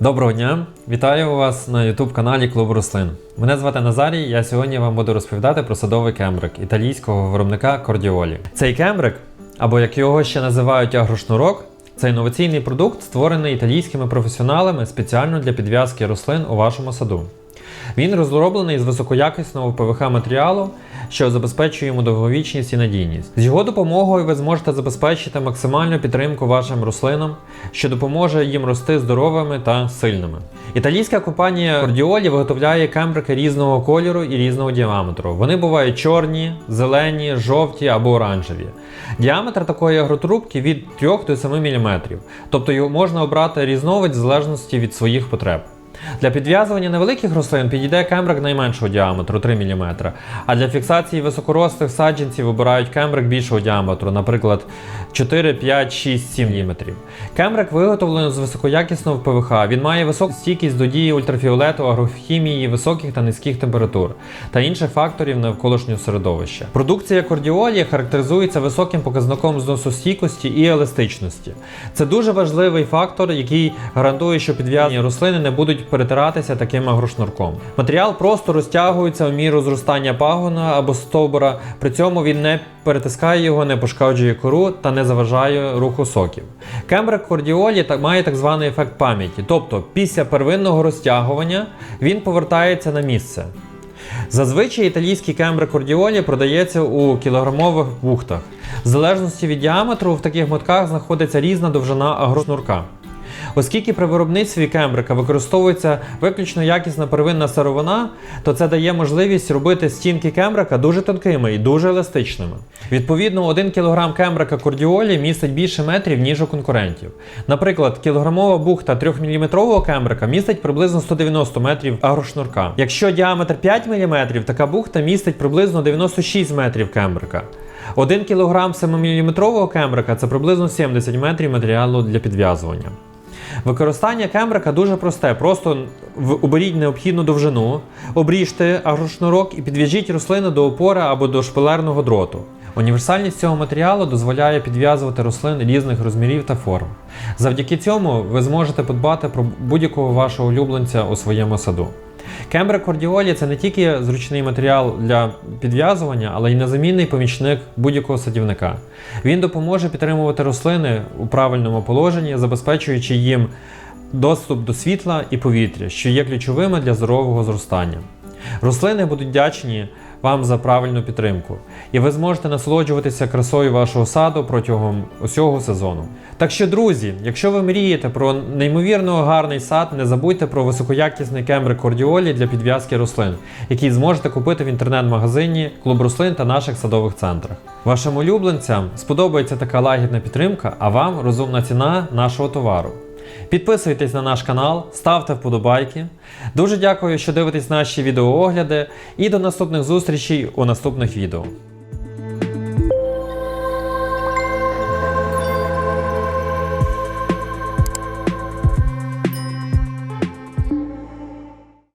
Доброго дня! Вітаю вас на YouTube каналі Клуб Рослин. Мене звати Назарій. Я сьогодні вам буду розповідати про садовий кембрик італійського виробника Кордіолі. Цей кембрик, або як його ще називають агрошнурок, це інноваційний продукт, створений італійськими професіоналами спеціально для підв'язки рослин у вашому саду. Він розроблений з високоякісного ПВХ матеріалу, що забезпечує йому довговічність і надійність. З його допомогою ви зможете забезпечити максимальну підтримку вашим рослинам, що допоможе їм рости здоровими та сильними. Італійська компанія Cordioli виготовляє кембрики різного кольору і різного діаметру. Вони бувають чорні, зелені, жовті або оранжеві. Діаметр такої агротрубки від 3 до 7 мм, тобто його можна обрати різновид в залежності від своїх потреб. Для підв'язування невеликих рослин підійде кембрик найменшого діаметру 3 мм, а для фіксації високорослих саджанців вибирають кембрик більшого діаметру, наприклад 4, 5, 6, 7 мм. Кембрик виготовлено з високоякісного ПВХ. Він має високу стійкість до дії ультрафіолету, агрохімії, високих та низьких температур та інших факторів навколишнього середовища. Продукція кордіолі характеризується високим показником зносостійкості і еластичності. Це дуже важливий фактор, який гарантує, що підв'язані рослини не будуть перетиратися таким агрошнурком. Матеріал просто розтягується в міру зростання пагона або стовбура, при цьому він не перетискає його, не пошкоджує кору та не заважає руху соків. Кембрик кордіолі має так званий ефект пам'яті, тобто після первинного розтягування він повертається на місце. Зазвичай італійський кембрик кордіолі продається у кілограмових бухтах. В залежності від діаметру в таких мотках знаходиться різна довжина агрошнурка. Оскільки при виробництві кембрика використовується виключно якісна первинна сировина, то це дає можливість робити стінки кембрика дуже тонкими і дуже еластичними. Відповідно, 1 кг кембрика кордіолі містить більше метрів, ніж у конкурентів. Наприклад, кілограмова бухта 3-мм кембрика містить приблизно 190 метрів агрошнурка. Якщо діаметр 5 мм, така бухта містить приблизно 96 метрів кембрика. 1 кг 7-мм кембрика це приблизно 70 метрів матеріалу для підв'язування. Використання кембрика дуже просте. Просто оберіть необхідну довжину, обріжте агрошнурок і підв'яжіть рослину до опори або до шпилерного дроту. Універсальність цього матеріалу дозволяє підв'язувати рослини різних розмірів та форм. Завдяки цьому ви зможете подбати про будь-якого вашого улюбленця у своєму саду. Кембрик кордіолі це не тільки зручний матеріал для підв'язування, але й незамінний помічник будь-якого садівника. Він допоможе підтримувати рослини у правильному положенні, забезпечуючи їм доступ до світла і повітря, що є ключовими для здорового зростання. Рослини будуть вдячні вам за правильну підтримку, і ви зможете насолоджуватися красою вашого саду протягом усього сезону. Так що, друзі, якщо ви мрієте про неймовірно гарний сад, не забудьте про високоякісний кембрик кордіолі для підв'язки рослин, який зможете купити в інтернет-магазині Клуб рослин та наших садових центрах. Вашим улюбленцям сподобається така лагідна підтримка, а вам розумна ціна нашого товару. Підписуйтесь на наш канал, ставте вподобайки. Дуже дякую, що дивитесь наші відеоогляди, і до наступних зустрічей у наступних відео.